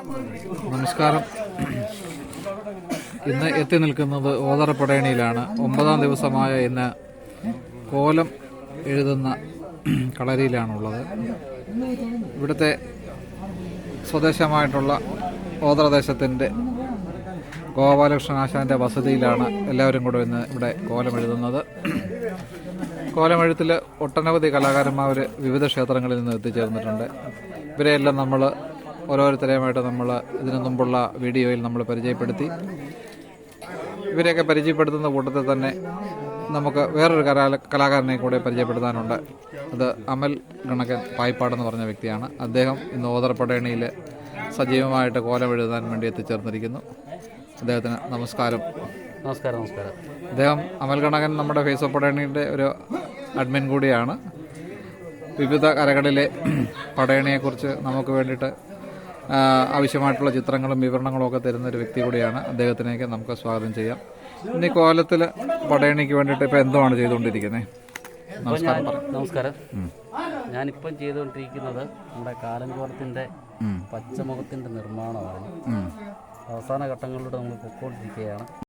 നമസ്കാരം. ഇന്ന് എത്തി നിൽക്കുന്നത് ഓതറപ്പടയണിയിലാണ്. ഒമ്പതാം ദിവസമായ ഇന്ന് കോലം എഴുതുന്ന കളരിയിലാണുള്ളത്. ഇവിടുത്തെ സ്വദേശമായിട്ടുള്ള ഓതറദേശത്തിന്റെ ഗോപാലകൃഷ്ണനാശാന്റെ വസതിയിലാണ് എല്ലാവരും കൂടെ ഇന്ന് ഇവിടെ കോലം എഴുതുന്നത്. കോലമെഴുത്തിൽ ഒട്ടനവധി കലാകാരന്മാർ വിവിധ ക്ഷേത്രങ്ങളിൽ നിന്ന് എത്തിച്ചേർന്നിട്ടുണ്ട്. ഇവരെയെല്ലാം നമ്മൾ ഓരോരുത്തരെയുമായിട്ട് നമ്മൾ ഇതിനു മുമ്പുള്ള വീഡിയോയിൽ നമ്മൾ പരിചയപ്പെടുത്തി. ഇവരെയൊക്കെ പരിചയപ്പെടുത്തുന്ന കൂട്ടത്തിൽ തന്നെ നമുക്ക് വേറൊരു കലാ കലാകാരനെ കൂടെ പരിചയപ്പെടുത്താനുണ്ട്. അത് അമൽ ഗണകൻ പായ്പാടെന്ന് പറഞ്ഞ വ്യക്തിയാണ്. അദ്ദേഹം ഇന്ന് ഓതറപ്പടയണിയിൽ സജീവമായിട്ട് കോലം എഴുതാൻ വേണ്ടി എത്തിച്ചേർന്നിരിക്കുന്നു. അദ്ദേഹത്തിന് നമസ്കാരം. നമസ്കാരം നമസ്കാരം. അദ്ദേഹം അമൽ ഗണകൻ നമ്മുടെ ഫേസ്ബുക്ക് പടയണിയുടെ ഒരു അഡ്മിൻ കൂടിയാണ്. വിവിധ കരകളിലെ പടയണിയെക്കുറിച്ച് നമുക്ക് വേണ്ടിയിട്ട് ആവശ്യമായിട്ടുള്ള ചിത്രങ്ങളും വിവരണങ്ങളും ഒക്കെ തരുന്ന ഒരു വ്യക്തി കൂടിയാണ്. അദ്ദേഹത്തിനേക്ക് നമുക്ക് സ്വാഗതം ചെയ്യാം. ഇന്ന് കോലത്തിൽ പടയണിക്ക് വേണ്ടിയിട്ട് ഇപ്പോൾ എന്തുമാണ് ചെയ്തുകൊണ്ടിരിക്കുന്നത് നമസ്കാരം നമസ്കാരം. ഞാനിപ്പം ചെയ്തുകൊണ്ടിരിക്കുന്നത് നമ്മുടെ കാലങ്കോലത്തിന്റെ പച്ചമുഖത്തിന്റെ നിർമ്മാണമാണ്. അവസാന ഘട്ടങ്ങളിലൂടെ നമ്മൾ പൊയ്ക്കൊണ്ടിരിക്കുകയാണ്